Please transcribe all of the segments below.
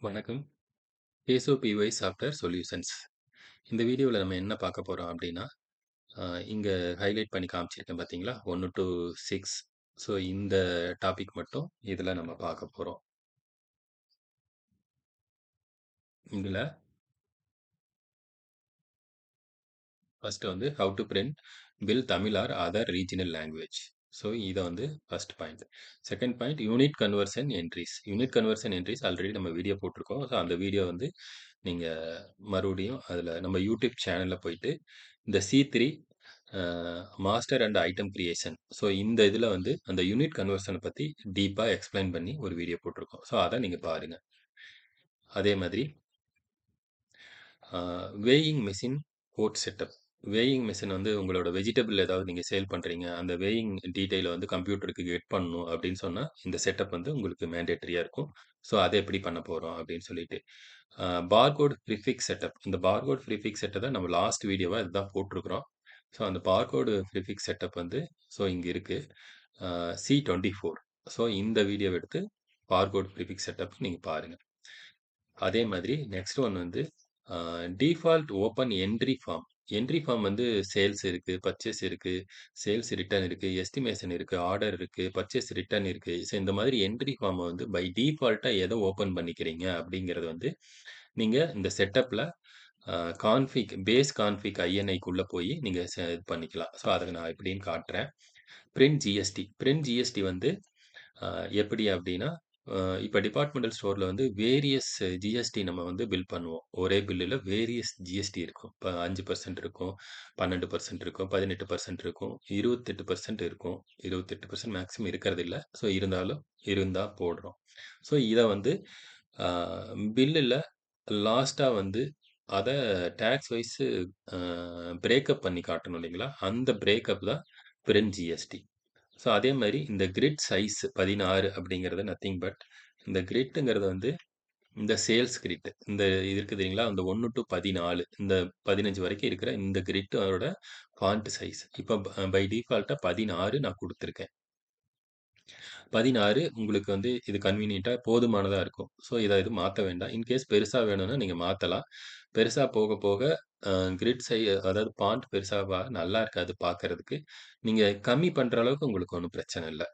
வணக்கம். ஏசோபிஒய் software solutions. இந்த வீடியோவில் நம்ம என்ன பார்க்க போகிறோம் அப்படின்னா இங்கே ஹைலைட் பண்ணி காமிச்சிருக்கேன் பார்த்தீங்களா? 1 டூ சிக்ஸ் ஸோ இந்த டாபிக் மட்டும் இதில் நம்ம பார்க்க போகிறோம் இதில் ஃபஸ்ட்டு வந்து how to print bill Tamil or other regional language. So இதை வந்து first point. Second point unit conversion entries. Unit conversion entries already நம்ம வீடியோ போட்டிருக்கோம். ஸோ அந்த வீடியோ வந்து நீங்கள் மறுபடியும் அதில் நம்ம யூடியூப் சேனலில் போயிட்டு இந்த C three master and item creation. So இந்த இதில் வந்து அந்த யூனிட் கன்வர்ஷன பற்றி டீப்பாக எக்ஸ்பிளைன் பண்ணி ஒரு வீடியோ போட்டிருக்கோம். ஸோ அதை நீங்கள் பாருங்கள் அதே மாதிரி weighing machine code setup. Weighing machine வந்து உங்களோட வெஜிடபிள் ஏதாவது நீங்க சேல் பண்றீங்க. அந்த வேயிங் டீட்டெயில வந்து கம்ப்யூட்டருக்கு கெட் பண்ணணும் அப்படின்னு சொன்னா, இந்த செட்டப் வந்து உங்களுக்கு மேண்டேட்டரியா இருக்கும். ஸோ அத எப்படி பண்ண போறோம் அப்படின்னு சொல்லிட்டு. அ பார்கோட் ப்ரிஃபிக்ஸ் செட்டப். இந்த பார்கோட் ப்ரிஃபிக்ஸ் செட்டை தான் நம்ம லாஸ்ட் வீடியோவா இதுதான் போட்டிருக்கிறோம். ஸோ அந்த பார்கோடு ப்ரிஃபிக்ஸ் செட்டப் வந்து ஸோ இங்க இருக்கு. அ சி24 ஸோ இந்த வீடியோவ எடுத்து பார்கோட் ப்ரிஃபிக்ஸ் செட்டப் நீங்க பாருங்க. அதே மாதிரி நெக்ஸ்ட் ஒன் வந்து அ default open entry form. Entry form வந்து சேல்ஸ் இருக்கு, பர்ச்சேஸ் இருக்கு, சேல்ஸ் ரிட்டர்ன் இருக்கு, எஸ்டிமேஷன் இருக்கு, ஆர்டர் இருக்கு, பர்ச்சேஸ் ரிட்டர்ன் இருக்கு. ஸோ இந்த மாதிரி என்ட்ரி ஃபார்மை வந்து பை டிஃபால்ட்டா எதை ஓப்பன் பண்ணிக்கிறீங்க அப்படிங்கிறது வந்து, நீங்க இந்த செட்டப்ல கான்ஃபிக் பேஸ் கான்ஃபிக் ஐஎன்ஐக்குள்ளே போய் நீங்கள் இது பண்ணிக்கலாம். ஸோ அதை நான் எப்படின்னு காட்டுறேன். Print GST. பிரிண்ட் ஜிஎஸ்டி வந்து எப்படி அப்படின்னா இப்போ டிபார்ட்மெண்டல் ஸ்டோரில் வந்து வேரியஸ் ஜிஎஸ்டி நம்ம வந்து பில் பண்ணுவோம். ஒரே பில்லில் வேரியஸ் ஜிஎஸ்டி இருக்கும். இப்போ அஞ்சு பர்சன்ட் இருக்கும், 12% இருக்கும், 18% இருக்கும், 28% இருக்கும். 28% மேக்ஸிமம் இருக்கிறதில்ல. ஸோ இருந்தாலும் இருந்தால் போடுறோம். ஸோ இதை வந்து பில்லில் லாஸ்ட்டாக வந்து அதை டேக்ஸ் வைஸு பிரேக்கப் பண்ணி காட்டணும் இல்லைங்களா? அந்த பிரேக்கப் தான் பிரிண்ட் ஜிஎஸ்டி. ஸோ அதே மாதிரி இந்த கிரிட் சைஸ் பதினாறு அப்படிங்கிறது நத்திங் பட் இந்த கிரிட்டுங்கிறது வந்து இந்த சேல்ஸ் கிரிட். இந்த இது இருக்குது தெரியுங்களா? அந்த ஒன்று டு பதினாலு இந்த 15 வரைக்கும் இருக்கிற இந்த கிரிட்டோட ஃபாண்ட் சைஸ். இப்போ பை டிஃபால்ட்டாக பதினாறு நான் கொடுத்துருக்கேன் பதினாறு உங்களுக்கு வந்து இது கன்வீனியண்ட்டாக போதுமானதாக இருக்கும். ஸோ இதை இது மாற்ற வேண்டாம். இன்கேஸ் பெருசாக வேணும்னா நீங்கள் மாற்றலாம் பெருசா போக போக கிரிட் சை அதாவது பாண்ட் பெருசா நல்லா இருக்காது பார்க்கறதுக்கு. நீங்க கம்மி பண்ற அளவுக்கு உங்களுக்கு ஒன்றும் பிரச்சனை இல்ல.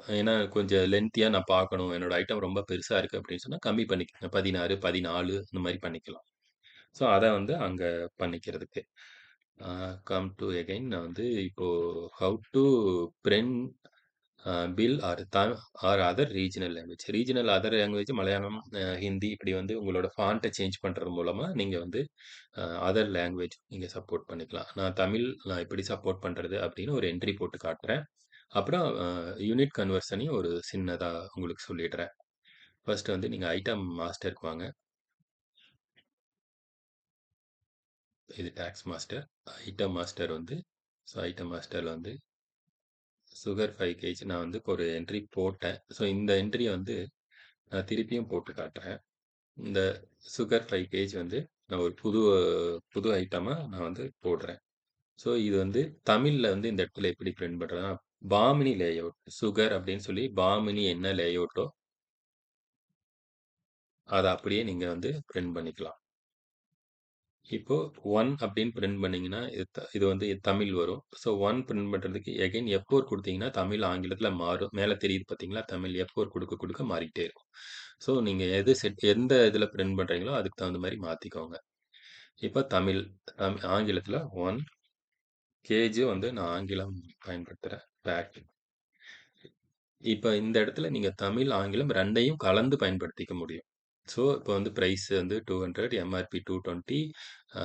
ஏன்னா கொஞ்சம் லென்த்தியா நான் பார்க்கணும். என்னோட ஐட்டம் ரொம்ப பெருசா இருக்கு அப்படின்னு சொன்னா கம்மி பண்ணிக்க பதினாறு பதினாலு இந்த மாதிரி பண்ணிக்கலாம். ஸோ அத வந்து அங்க பண்ணிக்கிறதுக்கு. கம் டு அகைன் நான் வந்து இப்போ how to print bill or the or other regional language. Regional other language Malayalam, Hindi இப்படி வந்து உங்களோட ஃபாண்ட்டை சேஞ்ச் பண்ணுறது மூலமாக நீங்கள் வந்து அதர் லாங்குவேஜ் நீங்கள் சப்போர்ட் பண்ணிக்கலாம். நான் தமிழ் நான் எப்படி சப்போர்ட் பண்ணுறது அப்படின்னு ஒரு என்ட்ரி போட்டு காட்டுறேன். அப்புறம் யூனிட் கன்வர்ஷனையும் ஒரு சின்னதாக உங்களுக்கு சொல்லிடுறேன். ஃபர்ஸ்ட் வந்து நீங்கள் ஐட்டம் மாஸ்டருக்கு வாங்க. இது டேக்ஸ் மாஸ்டர். ஐட்டம் மாஸ்டர் வந்து ஸோ ஐட்டம் மாஸ்டரில் வந்து சுகர் ஃபைவ் கேஜ் நான் வந்து ஒரு என்ட்ரி போட்டேன். ஸோ இந்த என்ட்ரியை வந்து நான் திருப்பியும் போட்டு காட்டுறேன். இந்த சுகர் ஃபைவ் கேஜ் வந்து நான் ஒரு புது புது ஐட்டமாக நான் வந்து போடுறேன். ஸோ இது வந்து தமிழில் வந்து இந்த இடத்துல எப்படி பிரிண்ட் பண்றதுன்னா, பாமினி லேஅவுட். சுகர் அப்படின்னு சொல்லி பாமினி என்ன லேஅவுட்டோ அதை அப்படியே நீங்கள் வந்து பிரிண்ட் பண்ணிக்கலாம். இப்போ ஒன் அப்படின்னு பிரிண்ட் பண்ணீங்கன்னா, இது த இது வந்து தமிழ் வரும். ஸோ ஒன் பிரிண்ட் பண்ணுறதுக்கு எகைன் F4 கொடுத்தீங்கன்னா தமிழ் ஆங்கிலத்தில் மாறும். மேலே தெரியுது பார்த்தீங்களா? தமிழ் F4 கொடுக்க கொடுக்க மாறிக்கிட்டே இருக்கும். ஸோ நீங்கள் எது செட் எந்த இதில் பிரிண்ட் பண்ணுறீங்களோ அதுக்கு தகுந்த மாதிரி மாற்றிக்கோங்க இப்போ தமிழ் தமிழ் ஆங்கிலத்தில் ஒன் கேஜி வந்து நான் ஆங்கிலம் பயன்படுத்துகிறேன் பேக். இப்போ இந்த இடத்துல நீங்கள் தமிழ், ஆங்கிலம் ரெண்டையும் கலந்து பயன்படுத்திக்க முடியும். ஸோ இப்போ வந்து பிரைஸ் வந்து 200 MRP 220 uh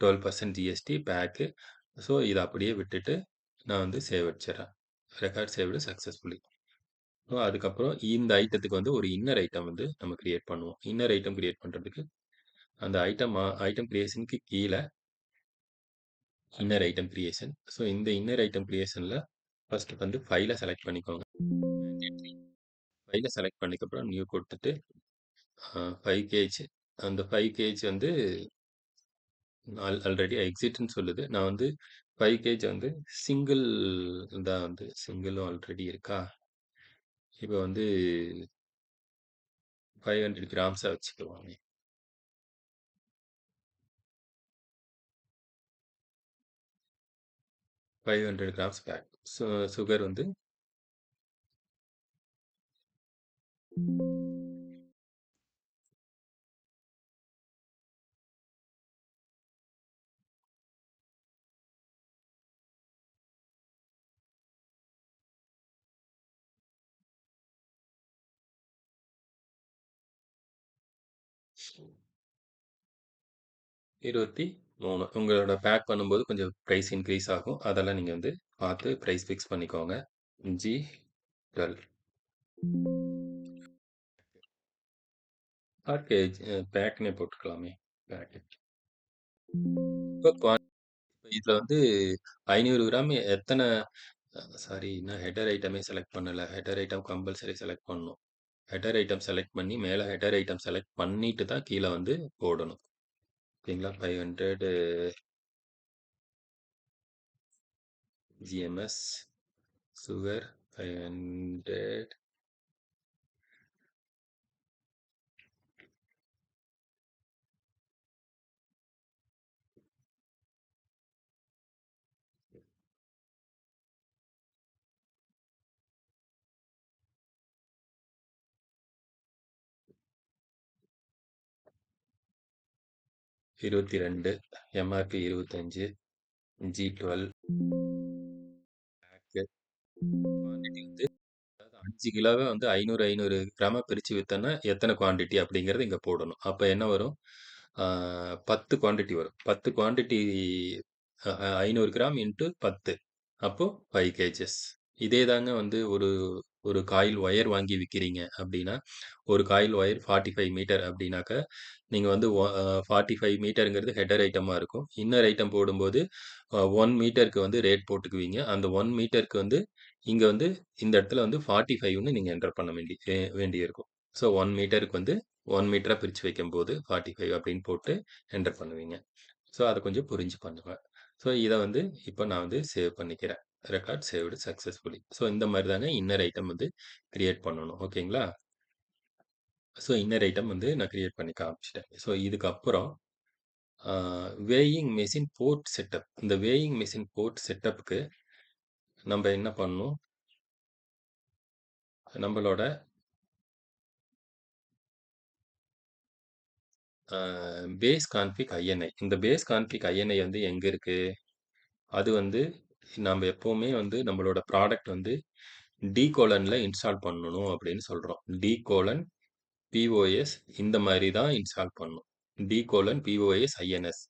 12% GST bag. So இத அப்படியே விட்டுட்டு நான் வந்து save அடிச்சுர்றேன். Record saved successfully. So அதுக்கப்புறம் இந்த ஐட்டத்துக்கு வந்து ஒரு இன்னர் ஐட்டம் வந்து நம்ம கிரியேட் பண்ணுவோம். இன்னர் ஐட்டம் கிரியேட் பண்றதுக்கு அந்த ஐட்டம் ஐட்டம் க்ரியேஷனுக்கு கீழ இன்னர் ஐட்டம் கிரியேஷன். ஸோ இந்த இன்னர் ஐட்டம் கிரியேஷன்ல ஃபர்ஸ்ட் வந்து ஃபைல செலக்ட் பண்ணிக்கோங்க. ஃபைலை ஃபைல செலக்ட் பண்ணதுக்கப்புறம் நியூ கொடுத்துட்டு ஃபைவ் கேஜ் அந்த ஃபைவ் கேஜ் வந்து ஆல் ஆல்ரெடி எக்ஸிட்னு சொல்லுது. நான் வந்து ஃபைவ் கேஜ் வந்து சிங்கிள் தான் வந்து சிங்கிளும் ஆல்ரெடி இருக்கா? இப்போ வந்து ஃபைவ் ஹண்ட்ரட் கிராம்ஸாக வச்சுக்குவாங்க ஃபைவ் ஹண்ட்ரட் கிராம்ஸ் பேக். சு சுகர் வந்து இருபத்தி மூணு. உங்களோட பேக் பண்ணும்போது கொஞ்சம் ப்ரைஸ் இன்க்ரீஸ் ஆகும். அதெல்லாம் நீங்கள் வந்து பார்த்து ப்ரைஸ் ஃபிக்ஸ் பண்ணிக்கோங்க. ஜி 12. பேக்கேஜ் பேக்னே போட்டுக்கலாமே. பேக்கேஜ். இப்போ வந்து ஐநூறு கிராம் எத்தனை சாரி நான் ஹெட்டர் ஐட்டமே செலக்ட் பண்ணல. ஹெட்டர் ஐட்டம் கம்பல்சரி செலக்ட் பண்ணணும். ஹெட்டர் ஐட்டம் செலக்ட் பண்ணி, மேலே ஹெட்டர் ஐட்டம் செலக்ட் பண்ணிட்டு தான் கீழே வந்து போடணும். ஓகேங்களா? 500 GMS sugar 500 22 MRP 25 G 12 pack quantity வந்து அஞ்சு கிலோவே வந்து ஐநூறு ஐநூறு கிராமாக பிரித்து விற்றோன்னா எத்தனை குவான்டிட்டி அப்படிங்கிறது இங்கே போடணும். அப்போ என்ன வரும்? பத்து குவான்டிட்டி வரும். 10 குவான்டிட்டி ஐநூறு கிராம் இன்ட்டு பத்து அப்போது ஃபைவ் கேஜஸ். இதே தாங்க வந்து ஒரு ஒரு காயில் ஒயர் வாங்கி விற்கிறீங்க அப்படின்னா, ஒரு காயில் ஒயர் 45 மீட்டர் அப்படின்னாக்க, நீங்கள் வந்து ஒ அ 45 மீட்டர்ங்கிறது ஹெடர் இருக்கும். இன்னர் ஐட்டம் போடும்போது ஒன் மீட்டருக்கு வந்து ரேட் போட்டுக்குவீங்க. அந்த ஒன் மீட்டருக்கு வந்து இங்கே வந்து இந்த இடத்துல வந்து ஃபார்ட்டி ஃபைவ்னு நீங்கள் என்டர் பண்ண வேண்டி வேண்டியிருக்கும். ஸோ ஒன் மீட்டருக்கு வந்து ஒன் மீட்டராக பிரித்து வைக்கும்போது 45 அப்படின்னு போட்டு என்டர் பண்ணுவீங்க. ஸோ அதை கொஞ்சம் புரிஞ்சு பண்ணுவேன் ஸோ இதை வந்து இப்போ நான் வந்து சேவ் பண்ணிக்கிறேன். ரெக்கார்ட் சேவ்டு சக்ஸஸ்ஃபுல்லி ஸோ இந்த மாதிரி தாங்க இன்னர் ஐட்டம் வந்து கிரியேட் பண்ணணும். ஓகேங்களா? ஸோ இன்னர் ஐட்டம் வந்து நான் கிரியேட் பண்ணி காமிச்சிட்டேன் ஸோ இதுக்கப்புறம் வேயிங் மெஷின் போர்ட் செட்டப். இந்த வேயிங் மெஷின் போர்ட் செட்டப்புக்கு நம்ம என்ன பண்ணணும்? நம்மளோட பேஸ் கான்ஃபிக் ஐஎன்ஐ. இந்த பேஸ் கான்ஃபிக் ஐஎன்ஐ வந்து எங்கே இருக்குது அது வந்து நம்ம எப்பவுமே வந்து நம்மளோட ப்ராடக்ட் வந்து டி கோலனில் இன்ஸ்டால் பண்ணணும் அப்படின்னு சொல்றோம். டி கோலன் பிஓஎஸ் இந்த மாதிரி தான் இன்ஸ்டால் பண்ணணும். D colon POS INS.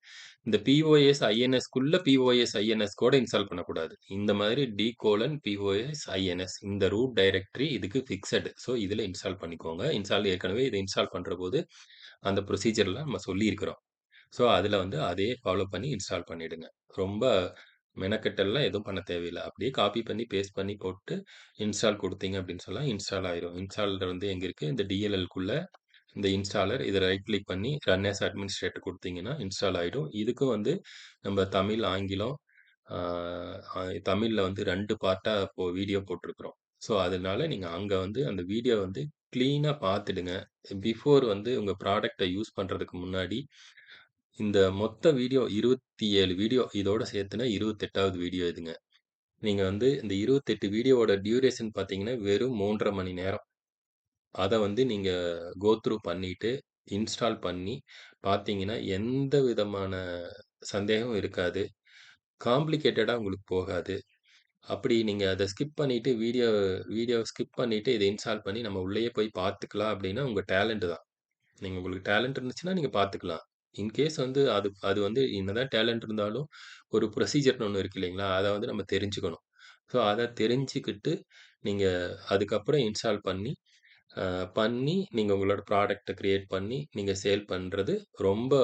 இந்த பிஓஎஸ் ஐஎன்எஸ்க்குள்ள பிஓஎஸ் ஐஎன்எஸ் கூட இன்ஸ்டால் பண்ணக்கூடாது. இந்த மாதிரி டி கோலன் பிஓஎஸ் ஐஎன்எஸ் இந்த ரூட் டைரக்டரி இதுக்கு ஃபிக்ஸடு ஸோ இதில் இன்ஸ்டால் பண்ணிக்கோங்க. இன்ஸ்டால் ஏற்கனவே இதை இன்ஸ்டால் பண்றபோது அந்த ப்ரொசீஜர்லாம் நம்ம சொல்லியிருக்கிறோம். ஸோ அதில் வந்து அதையே ஃபாலோ பண்ணி இன்ஸ்டால் பண்ணிவிடுங்க ரொம்ப மெனக்கெட்டல்லாம் எதுவும் பண்ண தேவையில்ல. அப்படியே காப்பி பண்ணி, பேஸ்ட் பண்ணி போட்டு இன்ஸ்டால் கொடுத்தீங்க அப்படின்னு சொன்னா இன்ஸ்டால் ஆயிரும். இன்ஸ்டாலர் வந்து எங்க இருக்கு? இந்த டிஎல்எல்க்குள்ள இந்த இன்ஸ்டாலர் இதை ரைட் கிளிக் பண்ணி ரன் எஸ் அட்மினிஸ்ட்ரேட்டர் கொடுத்தீங்கன்னா இன்ஸ்டால் ஆகிடும் இதுக்கும் வந்து நம்ம தமிழ், ஆங்கிலம் தமிழில் வந்து ரெண்டு பார்ட்டாக இப்போ வீடியோ போட்டிருக்கிறோம். ஸோ அதனால நீங்கள் அங்கே வந்து அந்த வீடியோ வந்து க்ளீனாக பார்த்துடுங்க. பிஃபோர் வந்து உங்கள் ப்ராடக்டை யூஸ் பண்ணுறதுக்கு முன்னாடி, இந்த மொத்த வீடியோ 27 வீடியோ இதோட சேர்த்துனா 28வது வீடியோ இதுங்க. நீங்கள் வந்து இந்த 28 வீடியோவோட டியூரேஷன் பார்த்தீங்கன்னா, வெறும் 3 1/2 மணி நேரம். அதை வந்து நீங்கள் கோத்ரூ பண்ணிவிட்டு இன்ஸ்டால் பண்ணி பார்த்தீங்கன்னா, எந்த விதமான சந்தேகமும் இருக்காது. காம்ப்ளிகேட்டடாக உங்களுக்கு போகாது. அப்படி நீங்கள் அதை ஸ்கிப் பண்ணிவிட்டு வீடியோ வீடியோ ஸ்கிப் பண்ணிவிட்டு இதை இன்ஸ்டால் பண்ணி நம்ம உள்ளேயே போய் பார்த்துக்கலாம் அப்படின்னா, உங்கள் டேலண்ட்டு தான். நீங்கள் உங்களுக்கு டேலண்ட் இருந்துச்சுன்னா நீங்கள் பார்த்துக்கலாம். இன்கேஸ் வந்து அது அது வந்து என்னதான் டேலண்ட் இருந்தாலும், ஒரு ப்ரொசீஜர்னு ஒன்று இருக்கு இல்லைங்களா? அத வந்து நம்ம தெரிஞ்சுக்கணும். ஸோ அத தெரிஞ்சுக்கிட்டு, நீங்க அதுக்கப்புறம் இன்ஸ்டால் பண்ணி, அ பண்ணி நீங்க உங்களோட ப்ராடக்ட்ட கிரியேட் பண்ணி, நீங்க சேல் பண்றது ரொம்ப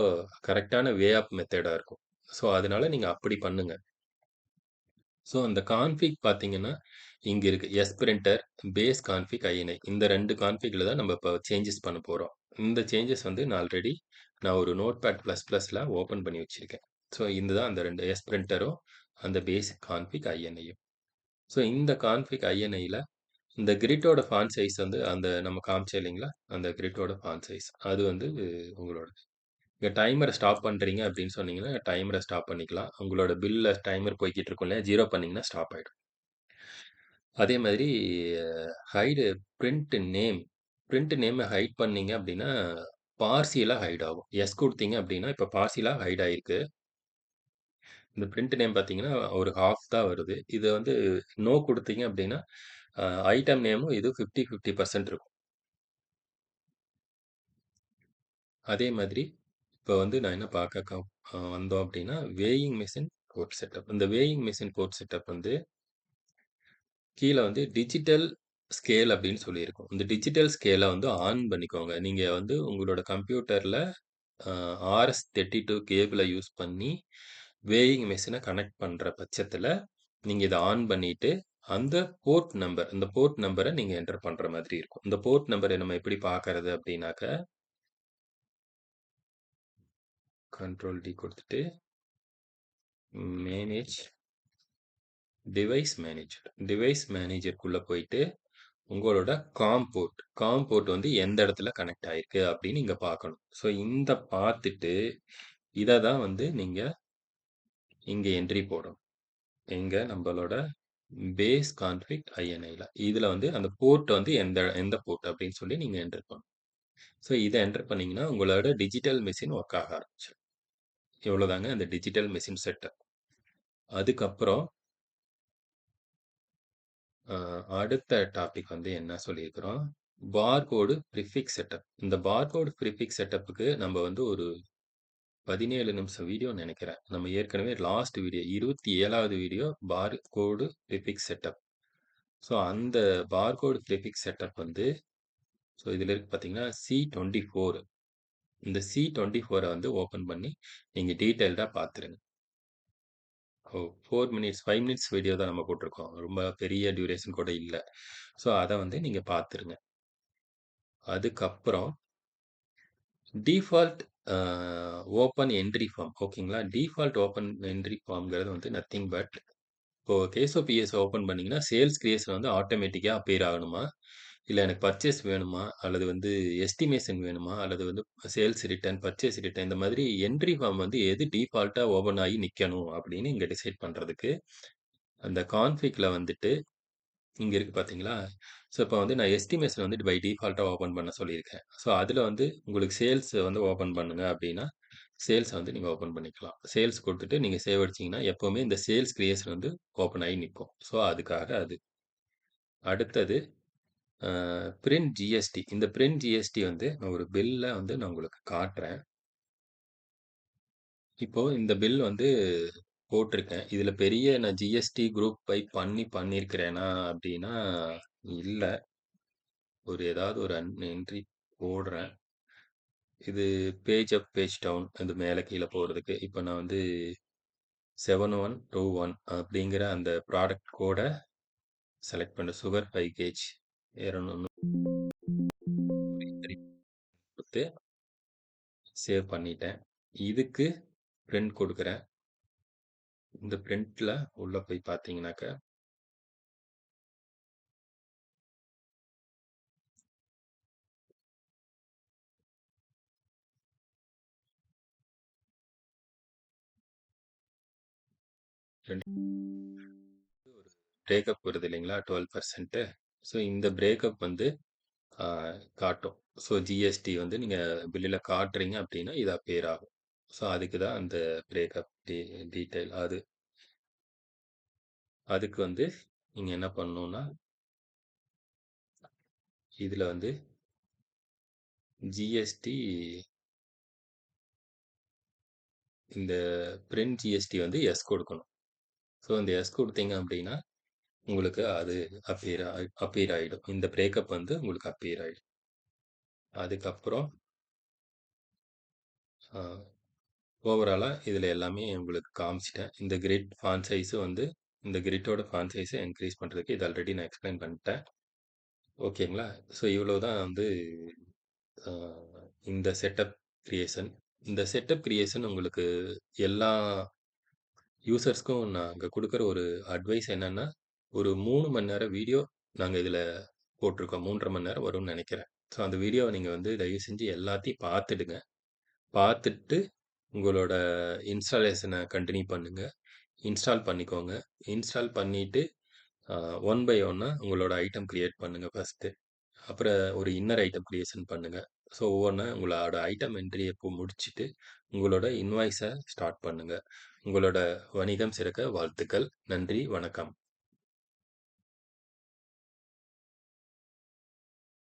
கரெக்ட்டான வே ஆஃப் மெத்தடா இருக்கும். ஸோ அதனால நீங்க அப்படி பண்ணுங்க. ஸோ அந்த கான்ஃபிக் பார்த்தீங்கன்னா, இங்க இருக்கு. S printer base config INI. இந்த 2 கான்ஃபிக்ல தான் நம்ம இப்ப சேஞ்சஸ் பண்ண போறோம். இந்த சேஞ்சஸ் வந்து நான் ஆல்ரெடி நான் ஒரு நோட் பேட் ப்ளஸ் ப்ளஸில் ஓப்பன் பண்ணி வச்சிருக்கேன். ஸோ இதுதான் அந்த ரெண்டு எஸ் பிரிண்டரும், அந்த பேசிக் கான்ஃபிக் ஐஎன்ஐயும். ஸோ இந்த கான்ஃபிக் ஐஎன்ஐயில் இந்த கிரிட்டோட ஃபாண்ட் சைஸ் வந்து அந்த நம்ம காமிச்சோம் இல்லைங்களா? அந்த கிரிட்டோட ஃபாண்ட் சைஸ். அது வந்து உங்களோடது. இங்கே டைமரை ஸ்டாப் பண்ணுறீங்க அப்படின்னு சொன்னீங்கன்னா, டைமரை ஸ்டாப் பண்ணிக்கலாம். உங்களோட பில்ல டைமர் போய்கிட்டு இருக்கும் இல்லையா? ஜீரோ பண்ணிங்கன்னா ஸ்டாப் ஆயிடும். அதே மாதிரி ஹைடு பிரிண்ட் நேம். பிரிண்ட் நேமை ஹைட் பண்ணீங்க அப்படின்னா, பார்சியலாக ஹைட் ஆகும். எஸ் கொடுத்தீங்க அப்படின்னா, இப்போ பார்சியலாக ஹைட் ஆகிருக்கு இந்த பிரிண்ட் நேம் பார்த்தீங்கன்னா, ஒரு ஹாஃப் தான் வருது. இது வந்து நோ கொடுத்தீங்க அப்படின்னா, ஐட்டம் நேமும் இது 50, 50% இருக்கும். அதே மாதிரி, இப்போ வந்து நான் என்ன பார்க்க வந்தோம் அப்படின்னா, வேயிங் மிஷின் கோட் செட்டப். இந்த வேயிங் மிஷின் கோட் செட்டப் வந்து கீழே வந்து டிஜிட்டல் ஸ்கேல் அப்படின்னு சொல்லியிருக்கும். இந்த டிஜிட்டல் ஸ்கேல வந்து ஆன் பண்ணிக்கோங்க. நீங்க வந்து உங்களோட கம்ப்யூட்டர்ல அ RS32 கேபிள யூஸ் பண்ணி வேயிங் மெஷின கனெக்ட் பண்ற பட்சத்துல, நீங்க இத ஆன் பண்ணிட்டு, அந்த போர்ட் நம்பர் அந்த போர்ட் நம்பர நீங்க என்டர் பண்ற மாதிரி இருக்கும். இந்த போர்ட் நம்பர நம்ம எப்படி பார்க்கறது அப்படின்னாக்க கண்ட்ரோல் டி குடுத்துட்டு மேனேஜ் டிவைஸ் மேனேஜர். டிவைஸ் மேனேஜர்க்குள்ள போயிட்டு, உங்களோட காம் போர்ட் காம் போர்ட் வந்து எந்த இடத்துல கனெக்ட் ஆயிருக்கு அப்படின்னு நீங்கள் பார்க்கணும். ஸோ இந்த பார்த்துட்டு, இதை தான் வந்து நீங்கள் இங்கே என்ட்ரி போடணும். எங்கள் நம்மளோட பேஸ் கான்ஃபிக் ஐஎன்ஐயில் இதில் வந்து அந்த போர்ட் வந்து எந்த எந்த போர்ட் அப்படின்னு சொல்லி நீங்கள் என்டர் பண்ணணும். ஸோ இதை என்டர் பண்ணிங்கன்னா உங்களோட டிஜிட்டல் மிஷின் ஒர்க் ஆக ஆரம்பிச்சுரும். இவ்வளோதாங்க அந்த டிஜிட்டல் மிஷின் செட்டப். அதுக்கப்புறம் அடுத்த டாபிக் வந்து என்ன சொல்லியிருக்கிறோம், பார்கோடு ப்ரிஃபிக்ஸ் செட்டப். இந்த பார்கோடு ப்ரிஃபிக்ஸ் செட்டப்புக்கு நம்ம வந்து ஒரு 17 நிமிஷம் வீடியோ நினைக்கிறேன் நம்ம ஏற்கனவே last video 27வது video barcode prefix setup. So அந்த பார்கோடு ப்ரிஃபிக்ஸ் செட்டப் வந்து ஸோ இதில் இருக்கு பார்த்தீங்கன்னா, C24 இந்த C24 வந்து ஓப்பன் பண்ணி, நீங்கள் டீட்டெயில்டாக பார்த்துருங்க. ஓ 4 மினிட்ஸ் 5 மினிட்ஸ் வீடியோ தான் நம்ம போட்டிருக்கோம். ரொம்ப பெரிய டியூரேஷன் கூட இல்ல. ஸோ அத வந்து நீங்க பார்த்துருங்க. அதுக்கப்புறம் default uh open entry form ஓகேங்களா? டிஃபால்ட் ஓப்பன் என்ட்ரி ஃபார்ம்ங்கிறது வந்து நத்திங் பட் இப்போ கேஸ்ஓபிஎஸ் ஓப்பன் பண்ணீங்கன்னா, சேல்ஸ் கிரியேஷன் வந்து ஆட்டோமேட்டிக்கா அப்பியர் ஆகணுமா? இல்லை எனக்கு பர்ச்சேஸ் வேணுமா? அல்லது வந்து எஸ்டிமேஷன் வேணுமா? அல்லது வந்து சேல்ஸ் ரிட்டர்ன், பர்ச்சேஸ் ரிட்டர்ன் இந்த மாதிரி என்ட்ரி ஃபார்ம் வந்து எது டிஃபால்ட்டாக ஓப்பன் ஆகி நிற்கணும் அப்படின்னு இங்கே டிசைட் பண்ணுறதுக்கு அந்த கான்ஃபிக்ல வந்துட்டு இங்கே இருக்குது பார்த்தீங்களா? ஸோ இப்போ வந்து நான் எஸ்டிமேஷன் வந்து பை டிஃபால்ட்டாக ஓப்பன் பண்ண சொல்லியிருக்கேன். ஸோ அதில் வந்து உங்களுக்கு சேல்ஸ் வந்து ஓப்பன் பண்ணுங்கள் அப்படின்னா, சேல்ஸை வந்து நீங்கள் ஓப்பன் பண்ணிக்கலாம். சேல்ஸ் கொடுத்துட்டு நீங்கள் சேவ் அடிச்சிங்கன்னா எப்போவுமே இந்த சேல்ஸ் கிரியேஷன் வந்து ஓப்பன் ஆகி நிற்கும் ஸோ அதுக்காக அது. அடுத்தது பிரிண்ட் ஜிஎஸ்டி. இந்த பிரிண்ட் ஜிஎஸ்டி வந்து நான் ஒரு பில்ல வந்து நான் உங்களுக்கு காட்டுறேன். இப்போ இந்த பில் வந்து போட்டிருக்கேன். இதில் பெரிய நான் ஜிஎஸ்டி குரூப் பை பண்ணி பண்ணியிருக்கிறேனா அப்படின்னா, இல்லை ஒரு ஏதாவது ஒரு அன் என்ட்ரி போடுறேன். இது பேஜ் அப், பேஜ் டவுன் அது மேலே கீழே போகிறதுக்கு இப்போ நான் வந்து 7121 அப்படிங்கிற அந்த ப்ராடக்ட் கோட செலக்ட் பண்ணுறேன் சுகர் 5 கேஜ் 200 கொடுத்து சேவ் பண்ணிட்டேன். இதுக்கு பிரிண்ட் கொடுக்குறேன் இந்த பிரிண்ட்ல உள்ள போய் பார்த்தீங்கன்னாக்க ஒரு டேக்அப் வருது இல்லைங்களா? 12% ஸோ இந்த பிரேக்கப் வந்து காட்டும். ஸோ ஜிஎஸ்டி வந்து நீங்கள் பில்லில் காட்டுறீங்க அப்படின்னா, இதாக பேர் ஆகும். ஸோ அதுக்கு தான் அந்த பிரேக்கப் டீ டீட்டெயில் அது. அதுக்கு வந்து நீங்கள் என்ன பண்ணணும்னா இதில் வந்து ஜிஎஸ்டி இந்த பிரிண்ட் ஜிஎஸ்டி வந்து எஸ் கொடுக்கணும் ஸோ இந்த எஸ் கொடுத்தீங்க அப்படின்னா, உங்களுக்கு அது அப்பியர் ஆயி அப்பியர் ஆகிடும் இந்த பிரேக்கப் வந்து உங்களுக்கு அப்பியர் ஆகிடும் அதுக்கப்புறம் ஓவராலாக இதில் எல்லாமே உங்களுக்கு காமிச்சிட்டேன் இந்த கிரிட் ஃபான் சைஸும் வந்து இந்த கிரிட்டோட ஃபாண்ட் சைஸை இன்க்ரீஸ் பண்ணுறதுக்கு இது ஆல்ரெடி நான் எக்ஸ்பிளைன் பண்ணிட்டேன். ஓகேங்களா? ஸோ இவ்வளோ தான் வந்து இந்த செட்டப் க்ரியேஷன் இந்த செட்டப் க்ரியேஷன் உங்களுக்கு எல்லா யூசர்ஸ்க்கும் அங்கே கொடுக்குற ஒரு அட்வைஸ் என்னென்னா ஒரு 3 மணி நேரம் வீடியோ நாங்க இதில போட்டிருக்கோம். 3 1/2 மணி நேரம் வரும்னு நெனைக்கிறேன். ஸோ அந்த வீடியோவ நீங்க வந்து தயவு செஞ்சு எல்லாத்தையும் பார்த்துடுங்க. பார்த்துட்டு உங்களோட இன்ஸ்டாலேஷன கன்டின்யூ பண்ணுங்க. இன்ஸ்டால் பண்ணிக்கோங்க. இன்ஸ்டால் பண்ணிட்டு அ ஒன் பை ஒன்னா உங்களோட ஐட்டம் கிரியேட் பண்ணுங்க ஃபர்ஸ்ட்டு. அப்புறம் ஒரு இன்னர் ஐட்டம் கிரியேஷன் பண்ணுங்க. ஸோ ஒவ்வொன்னா உங்களோட ஐட்டம் என்ட்ரிய இப்போ முடிச்சுட்டு, உங்களோட இன்வாய்ஸ ஸ்டார்ட் பண்ணுங்க. உங்களோட வணிகம் சிறக்க வாழ்த்துக்கள். நன்றி, வணக்கம்.